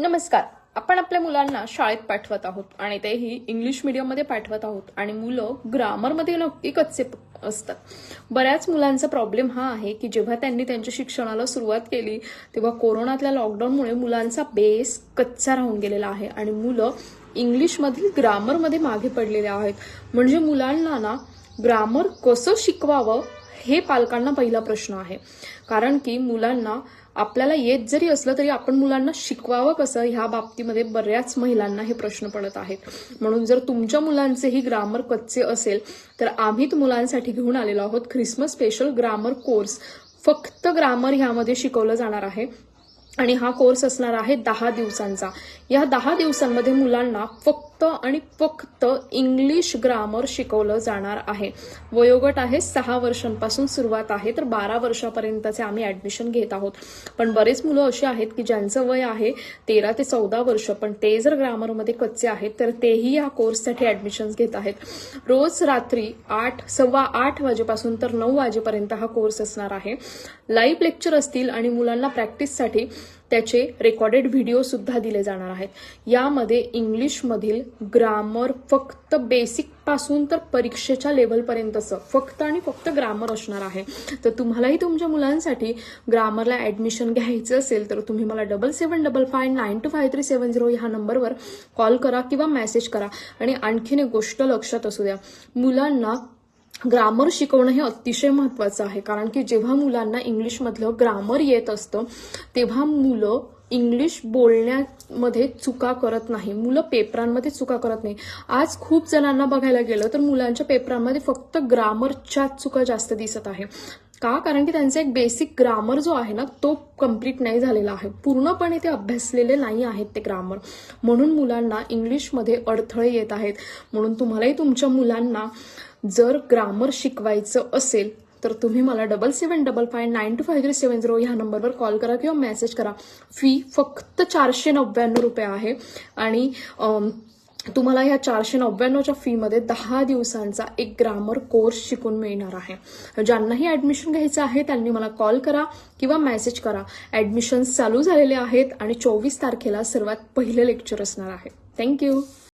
नमस्कार. आपण आपल्या मुलांना शाळेत पाठवत आहोत आणि तेही इंग्लिश मीडियममध्ये पाठवत आहोत. आणि मुलं ग्रामरमध्ये नक्की कच्चे असतात. बऱ्याच मुलांचा प्रॉब्लेम हा आहे की जेव्हा त्यांनी त्यांच्या शिक्षणाला सुरुवात केली तेव्हा कोरोनातल्या लॉकडाऊनमुळे मुलांचा बेस कच्चा राहून गेलेला आहे आणि मुलं इंग्लिशमधील ग्रामरमध्ये मागे पडलेले आहेत. म्हणजे मुलांना ना ग्रामर कसं शिकवावं हे पालकांना पहिला प्रश्न आहे. कारण की मुलांना आपल्याला येत जरी असलं तरी आपण मुलांना शिकवावं कसं? ह्या बाबतीमध्ये बऱ्याच महिलांना हे प्रश्न पडत आहेत. म्हणून जर तुमच्या मुलांचेही ग्रामर कच्चे असेल तर आम्ही मुलांसाठी घेऊन आलेलो आहोत. ख्रिसमस स्पेशल ग्रामर कोर्स फक्त ग्रामर ह्यामध्ये शिकवलं जाणार आहे. आणि हा कोर्स असणार आहे दहा दिवसांचा. या दहा दिवसांमध्ये मुलांना फक्त आणि फक्त इंग्लिश ग्रामर शिकवलं जाणार आहे. वयोगट आहे सहा वर्षांपासून सुरुवात आहे तर बारा वर्षापर्यंतचे आम्ही ऍडमिशन घेत आहोत. पण बरेच मुलं अशी आहेत की ज्यांचं वय आहे तेरा ते चौदा वर्ष पण ते जर ग्रामरमध्ये कच्चे आहेत तर तेही या कोर्ससाठी ऍडमिशन घेत आहेत. रोज रात्री आठ सव्वा आठ वाजेपासून तर नऊ वाजेपर्यंत हा कोर्स असणार आहे. लाईव्ह लेक्चर असतील आणि मुलांना प्रॅक्टिससाठी त्याचे रेकॉर्डेड व्हिडिओ सुद्धा दिले जाणार आहेत. यामध्ये इंग्लिशमधील ग्रामर फक्त बेसिकपासून तर परीक्षेच्या लेवलपर्यंतचं फक्त आणि फक्त ग्रामर असणार आहे. तर तुम्हालाही तुमच्या मुलांसाठी ग्रामरला ऍडमिशन घ्यायचं असेल तर तुम्ही मला double seven double five nine two five three seven zero ह्या नंबरवर कॉल करा किंवा मेसेज करा. आणि आणखीन एक गोष्ट लक्षात असू द्या. मुलांना ग्रामर शिकवणं हे अतिशय महत्वाचं आहे. कारण की जेव्हा मुलांना इंग्लिशमधलं ग्रामर येत असतं तेव्हा मुलं इंग्लिश बोलण्यामध्ये चुका करत नाही. मुलं पेपरांमध्ये चुका करत नाही. आज खूप जणांना बघायला गेलं तर मुलांच्या पेपरांमध्ये फक्त ग्रामरच्या चुका जास्त दिसत आहे. का? कारण की त्यांचा एक बेसिक ग्रामर जो आहे ना तो कंप्लीट नाही झालेला आहे. पूर्णपणे ते अभ्यासलेले नाही आहेत ते ग्रामर म्हणून मुलांना इंग्लिशमध्ये अडथळे येत आहेत. म्हणून तुम्हालाही तुमच्या मुलांना जर ग्रामर शिकवायचं असेल तर तुम्ही मला double seven double five nine two five three seven zero ह्या नंबरवर कॉल करा किंवा मेसेज करा. फी फक्त चारशे नव्याण्णव रुपये आहे. आणि तुम्हाला ह्या चारशे नव्याण्णवच्या फीमध्ये दहा दिवसांचा एक ग्रामर कोर्स शिकून मिळणार आहे. ज्यांनाही ऍडमिशन घ्यायचं आहे त्यांनी मला कॉल करा किंवा मेसेज करा. ॲडमिशन्स चालू झालेले आहेत आणि चोवीस तारखेला सर्वात पहिले लेक्चर असणार आहे. थँक्यू